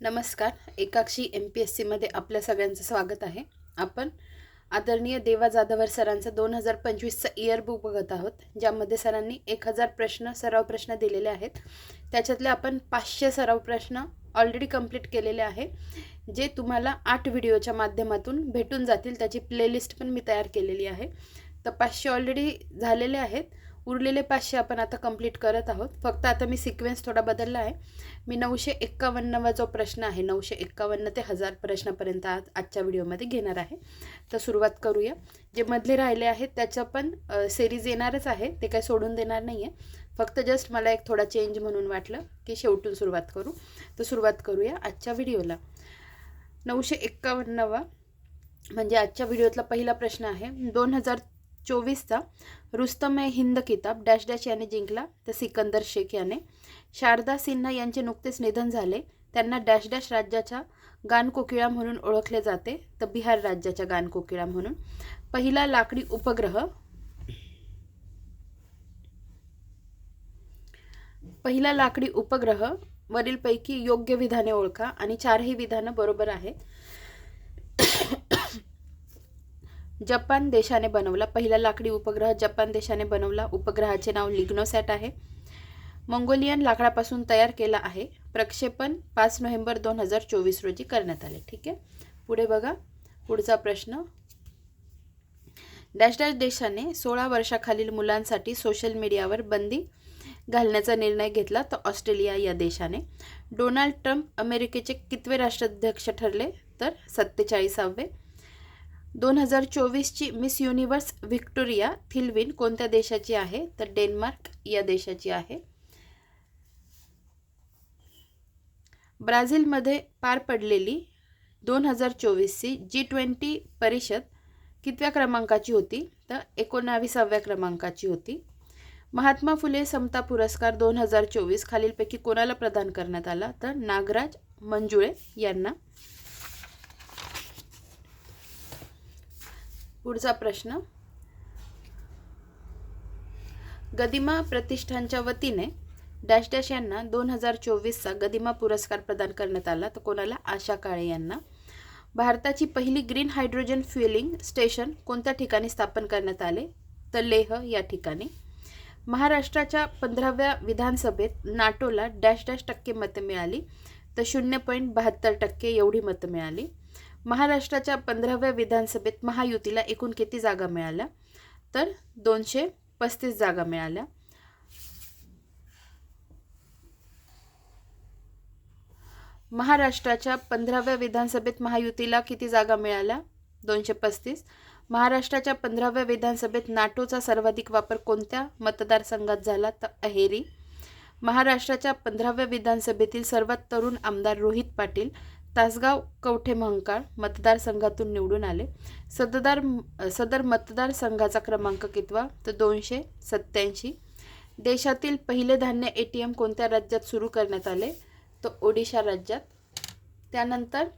नमस्कार एकाक्षी M P S सीमध्ये आपल्या सगळ्यांचं स्वागत आहे. आपण आदरणीय देवा जाधवर सरांचं दोन हजार पंचवीसचं इयर बुक बघत आहोत ज्यामध्ये सरांनी एक हजार प्रश्न सराव प्रश्न दिलेले आहेत. त्याच्यातले आपण पाचशे सराव प्रश्न ऑलरेडी कंप्लीट केलेले आहे जे तुम्हाला आठ व्हिडिओच्या माध्यमातून भेटून जातील. त्याची प्लेलिस्ट पण मी तयार केलेली आहे. तर पाचशे ऑलरेडी झालेले आहेत. उरलेले पाचशे आपण आता कंप्लीट करत आहोत. फक्त आता मी सिक्वेन्स थोडा बदलला आहे. मी नऊशे एक्कावन्नवा जो प्रश्न आहे नऊशे एक्कावन्न ते हजार प्रश्नापर्यंत आज आजच्या व्हिडिओमध्ये घेणार आहे. तर सुरुवात करूया. जे मधले राहिले आहेत त्याचं पण सिरीज येणारच आहे. ते काही सोडून देणार नाही आहे फक्त जस्ट मला एक थोडा चेंज म्हणून वाटलं की शेवटून सुरुवात करू. तर सुरुवात करूया आजच्या व्हिडिओला. नऊशे एक्कावन्नवा म्हणजे आजच्या व्हिडिओतला पहिला प्रश्न आहे. दोन हजार चोवीसचा. रुस्तम ए हिंद किताब डॅश डॅश याने जिंकला तर सिकंदर शेख याने. शारदा सिन्हा यांचे नुकतेच निधन झाले त्यांना डॅश डॅश राज्याच्या गानकोकिळा म्हणून ओळखले जाते तर बिहार राज्याच्या गानकोकिळा म्हणून. पहिला लाकडी उपग्रह. पहिला लाकडी उपग्रह वरीलपैकी योग्य विधाने ओळखा आणि चारही विधानं बरोबर आहेत. जपान देशाने बनवला पहिला लाकडी उपग्रह. जपान देशाने बनवला उपग्रहाचे नाव लिग्नोसॅट आहे. मंगोलियन लाकडापासून तयार केला आहे. प्रक्षेपण पाच नोव्हेंबर दोन हजार चोवीस रोजी करण्यात आले. ठीक आहे? पुढे बघा. पुढचा प्रश्न. डॅश डॅश देशाने सोळा वर्षाखालील मुलांसाठी सोशल मीडियावर बंदी घालण्याचा निर्णय घेतला तर ऑस्ट्रेलिया या देशाने. डोनाल्ड ट्रम्प अमेरिकेचे कितवे राष्ट्राध्यक्ष ठरले? तर सत्तेचाळीसावे. दोन हजार चोवीसची मिस युनिव्हर्स व्हिक्टोरिया थिलविन कोणत्या देशाची आहे? तर डेन्मार्क या देशाची आहे. ब्राझीलमध्ये पार पडलेली दोन हजार चोवीसची जी ट्वेंटी परिषद कितव्या क्रमांकाची होती? तर एकोणाविसाव्या क्रमांकाची होती. महात्मा फुले समता पुरस्कार दोन हजार चोवीस खालीलपैकी कोणाला प्रदान करण्यात आला? तर नागराज मंजुळे यांना. पुढचा प्रश्न. गदिमा प्रतिष्ठानच्या वतीने डॅश डॅश यांना दोन हजार चोवीसचा गदिमा पुरस्कार प्रदान करण्यात आला. तर कोणाला? आशा काळे यांना. भारताची पहिली ग्रीन हायड्रोजन फ्युएलिंग स्टेशन कोणत्या ठिकाणी स्थापन करण्यात आले? तर लेह या ठिकाणी. महाराष्ट्राच्या पंधराव्या विधानसभेत नाटोला डॅश डॅश टक्के मतं मिळाली. तर शून्य पॉईंट बहात्तर टक्के एवढी मतं मिळाली. महाराष्ट्राच्या पंधराव्या विधानसभेत महायुतीला एकूण किती जागा मिळाल्या? तर दोनशे पस्तीस जागा मिळाल्या. महाराष्ट्राच्या पंधराव्या विधानसभेत महायुतीला किती जागा मिळाल्या? दोनशे पस्तीस. महाराष्ट्राच्या पंधराव्या विधानसभेत नाटोचा सर्वाधिक वापर कोणत्या मतदारसंघात झाला? तर अहेरी. महाराष्ट्राच्या पंधराव्या विधानसभेतील सर्वात तरुण आमदार रोहित पाटील तासगाव कवठे महंकाळ मतदारसंघातून निवडून आले. सददार सदर मतदारसंघाचा क्रमांक कितवा? तर दोनशे सत्याऐंशी देशातील पहिले धान्य ए टी एम कोणत्या राज्यात सुरू करण्यात आले? तर ओडिशा राज्यात. त्यानंतर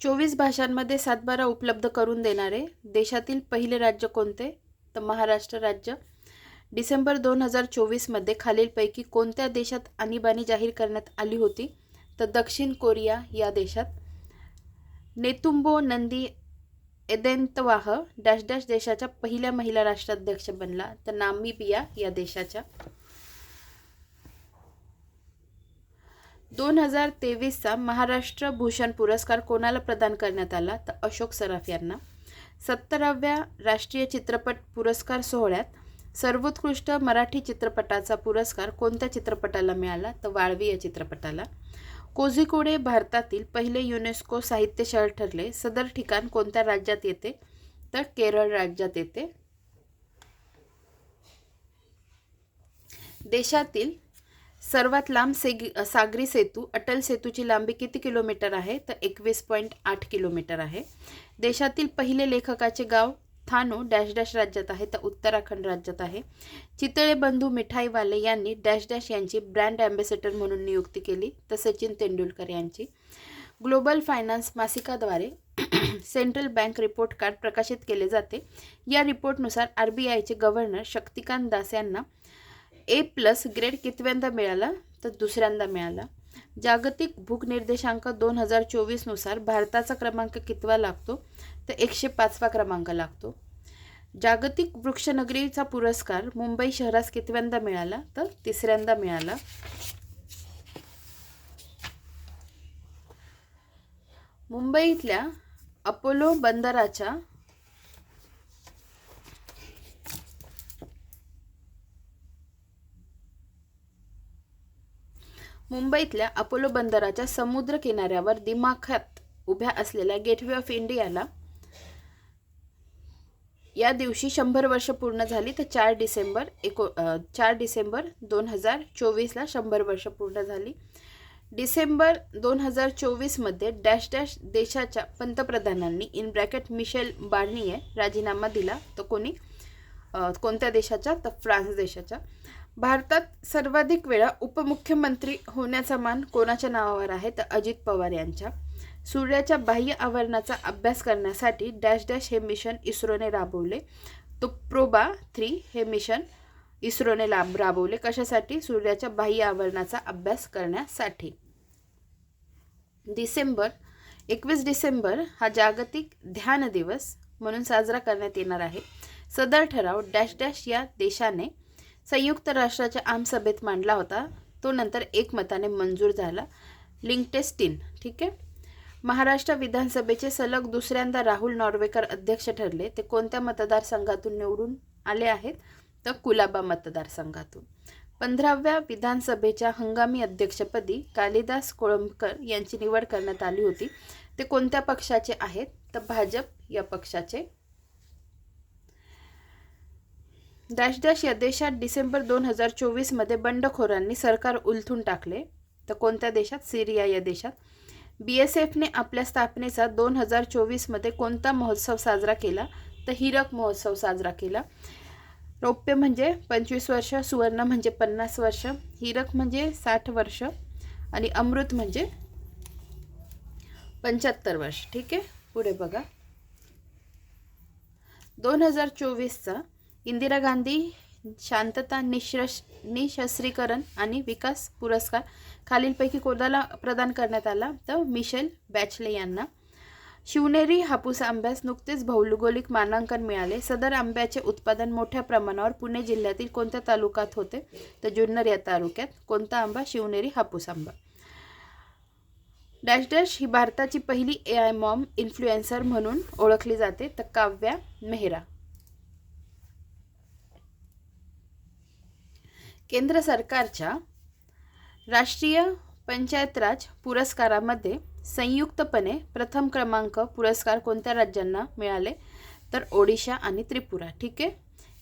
चोवीस भाषांमध्ये सातबारा उपलब्ध करून देणारे देशातील पहिले राज्य कोणते? तर महाराष्ट्र राज्य. डिसेंबर दोन हजार चोवीसमध्ये खालीलपैकी कोणत्या देशात आणीबाणी जाहीर करण्यात आली होती? तर दक्षिण कोरिया या देशात. Netumbo Nandi Ndaitwah dash dash देशाच्या पहिल्या महिला राष्ट्राध्यक्ष बनला. तर नामिबिया या देशाच्या. दोन हजार तेवीसचा महाराष्ट्र भूषण पुरस्कार कोणाला प्रदान करण्यात आला? तर अशोक सराफ यांना. सत्तराव्या राष्ट्रीय चित्रपट पुरस्कार सोहळ्यात सर्वोत्कृष्ट मराठी चित्रपटाचा पुरस्कार कोणत्या चित्रपटाला मिळाला? तर वाळवी या चित्रपटाला. कोझिकोडे भारतातील पहिले युनेस्को साहित्य शहर ठरले. सदर ठिकाण कोणत्या राज्यात येते? तर केरळ राज्यात येते. देशातील सर्वात लांब सेगी सागरी सेतू अटल सेतूची लांबी किती किलोमीटर आहे? तर एकवीस पॉईंट आठ किलोमीटर आहे. देशातील पहिले लेखकाचे गाव? थानो डॅश डॅश राज्यात आहे तर उत्तराखंड राज्यात आहे. चितळे बंधू मिठाईवाले यांनी डॅश डॅश यांची ब्रँड ॲम्बेसेडर म्हणून नियुक्ती केली तर सचिन तेंडुलकर यांची. Global finance मासिकाद्वारे central bank report card प्रकाशित केले जाते. या रिपोर्टनुसार आर बी आयचे गव्हर्नर शक्तिकांत दास यांना ए प्लस ग्रेड कितव्यांदा मिळाला तर दुसऱ्यांदा मिळाला. जागतिक भूक निर्देशांक दोन हजार चोवीसनुसार भारताचा क्रमांक कितवा लागतो? तर एकशे पाचवा क्रमांक लागतो. जागतिक वृक्षनगरीचा पुरस्कार मुंबई शहरास कितव्यांदा मिळाला? तर तिसऱ्यांदा मिळाला. मुंबईतल्या अपोलो बंदराच्या मुंबईतल्या अपोलो बंदराच्या समुद्र किनाऱ्यावर दिमाखात उभ्या असलेल्या गेटवे ऑफ इंडियाला या दिवशी शंभर वर्ष पूर्ण झाली तर चार डिसेंबर एको चार डिसेंबर दोन हजार चोवीसला शंभर वर्ष पूर्ण झाली. डिसेंबर दोन हजार चोवीसमध्ये डॅश डॅश देशाच्या पंतप्रधानांनी इन ब्रॅकेट मिशेल बार्निये राजीनामा दिला. तर कोणी? कोणत्या देशाच्या? तर फ्रान्स देशाच्या. भारतात सर्वाधिक वेळा उपमुख्यमंत्री होण्याचा मान कोणाच्या नावावर आहे? तर अजित पवार यांच्या. सूर्याच्या बाह्य आवरणाचा अभ्यास करण्यासाठी डॅश डॅश हे मिशन इस्रोने राबवले. तो प्रोबा थ्री हे मिशन इस्रोने लाभ राबवले. कशासाठी? सूर्याच्या बाह्य आवरणाचा अभ्यास करण्यासाठी. डिसेंबर एकवीस डिसेंबर हा जागतिक ध्यान दिवस म्हणून साजरा करण्यात येणार आहे. सदर ठराव डॅश डॅश या देशाने संयुक्त राष्ट्राच्या आमसभेत मांडला होता. तो नंतर एकमताने मंजूर झाला. लिंकटेस्टिन ठीक आहे? महाराष्ट्र विधानसभेचे सलग दुसऱ्यांदा राहुल नॉर्वेकर अध्यक्ष ठरले. ते कोणत्या मतदारसंघातून निवडून आले आहेत? तर कुलाबा मतदारसंघातून. पंधराव्या विधानसभेच्या हंगामी अध्यक्षपदी कालिदास कोळंबकर यांची निवड करण्यात आली होती. ते कोणत्या पक्षाचे आहेत? तर भाजप या पक्षाचे डॅश डॅश या देशात डिसेंबर दोन हजार चोवीसमध्ये बंडखोरांनी सरकार उलथून टाकले. तर कोणत्या देशात? सिरिया या देशात. बी एस एफने आपल्या स्थापनेचा दोन हजार चोवीसमध्ये कोणता महोत्सव साजरा केला? तर हिरक महोत्सव साजरा केला. रौप्य म्हणजे पंचवीस वर्ष सुवर्ण म्हणजे पन्नास वर्ष हिरक म्हणजे साठ वर्ष आणि अमृत म्हणजे पंच्याहत्तर वर्ष. ठीक आहे? पुढे बघा. दोन हजार चोवीसचा इंदिरा गांधी शांतता निश्रश निशस्त्रीकरण आणि विकास पुरस्कार खालीलपैकी कोणाला प्रदान करण्यात आला? तर मिशेल बॅचले यांना. शिवनेरी हापूस आंब्यास नुकतेच भौगोलिक मानांकन मिळाले. सदर आंब्याचे उत्पादन मोठ्या प्रमाणावर पुणे जिल्ह्यातील कोणत्या तालुक्यात होते? तर जुन्नर या तालुक्यात कोणता आंबा? शिवनेरी हापूस आंबा. डॅश डॅश ही भारताची पहिली ए आय मॉम इन्फ्लुएन्सर म्हणून ओळखली जाते. तर काव्या मेहरा. केंद्र सरकारच्या राष्ट्रीय पंचायत राज पुरस्कारामध्ये संयुक्तपणे प्रथम क्रमांक पुरस्कार कोणत्या राज्यांना मिळाले? तर ओडिशा आणि त्रिपुरा. ठीक आहे?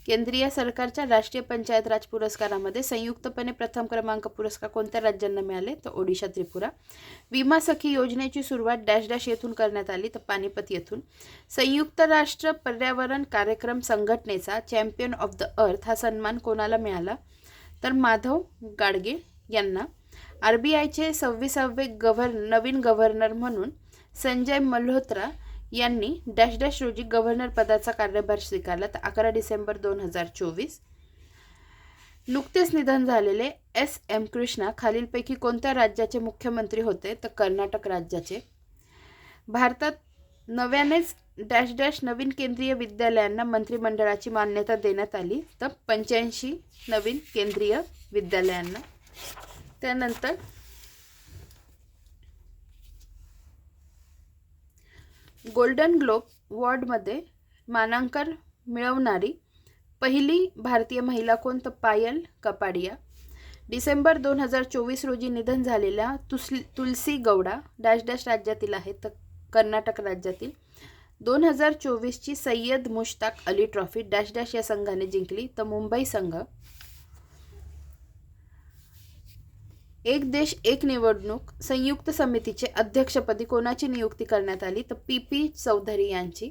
केंद्रीय सरकारच्या राष्ट्रीय पंचायत राज पुरस्कारामध्ये संयुक्तपणे प्रथम क्रमांक पुरस्कार कोणत्या राज्यांना मिळाले? तर ओडिशा त्रिपुरा. विमा सखी योजनेची सुरुवात डॅश डॅश येथून करण्यात आली तर पानिपत येथून. संयुक्त राष्ट्र पर्यावरण कार्यक्रम संघटनेचा चॅम्पियन ऑफ द अर्थ हा सन्मान कोणाला मिळाला? तर माधव गाडगे यांना आर बी आयचे सव्वीसावे गव्हर नवीन गव्हर्नर म्हणून संजय मल्होत्रा यांनी डॅश डॅश रोजी गव्हर्नर पदाचा कार्यभार स्वीकारला. तर अकरा डिसेंबर दोन हजार चोवीस नुकतेच निधन झालेले एस. एम. कृष्णा खालीलपैकी कोणत्या राज्याचे मुख्यमंत्री होते? तर कर्नाटक राज्याचे. भारतात नव्यानेच डॅश डॅश नवीन केंद्रीय विद्यालयांना मंत्रिमंडळाची मान्यता देण्यात आली. तर पंच्याऐंशी नवीन केंद्रीय विद्यालयांना. त्यानंतर गोल्डन ग्लोब वॉर्डमध्ये मानांकन मिळवणारी पहिली भारतीय महिला कोण तर पायल कपाडिया. डिसेंबर दोन हजार चोवीस रोजी निधन झालेल्या तुस तुलसी गौडा डॅश डॅश राज्यातील आहेत. तर कर्नाटक राज्यातील. दोन हजार चोवीसची Syed Mushtaq Ali trophy dash dash या संघाने जिंकली. तर मुंबई संघ एक देश एक निवडणूक संयुक्त समितीचे अध्यक्षपदी कोणाची नियुक्ती करण्यात आली? तर पी पी चौधरी यांची.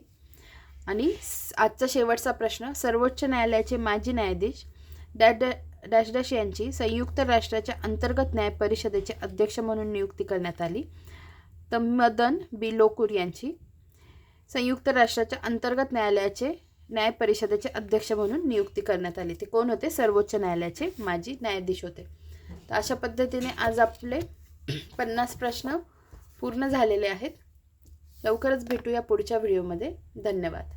आणि आजचा शेवटचा प्रश्न सर्वोच्च न्यायालयाचे माजी न्यायाधीश डॅश डॅश डॅश यांची संयुक्त राष्ट्राच्या अंतर्गत न्याय परिषदेचे अध्यक्ष म्हणून नियुक्ती करण्यात आली. तर मदन बी लोकूर यांची. संयुक्त राष्ट्राच्या अंतर्गत न्यायालयाचे न्याय परिषदेचे अध्यक्ष म्हणून नियुक्ती करण्यात आली ते कोण होते? सर्वोच्च न्यायालयाचे माजी न्यायाधीश होते. तर अशा पद्धतीने आज आपले पन्नास प्रश्न पूर्ण झालेले आहेत. लवकरच भेटूया पुढच्या व्हिडिओमध्ये. धन्यवाद.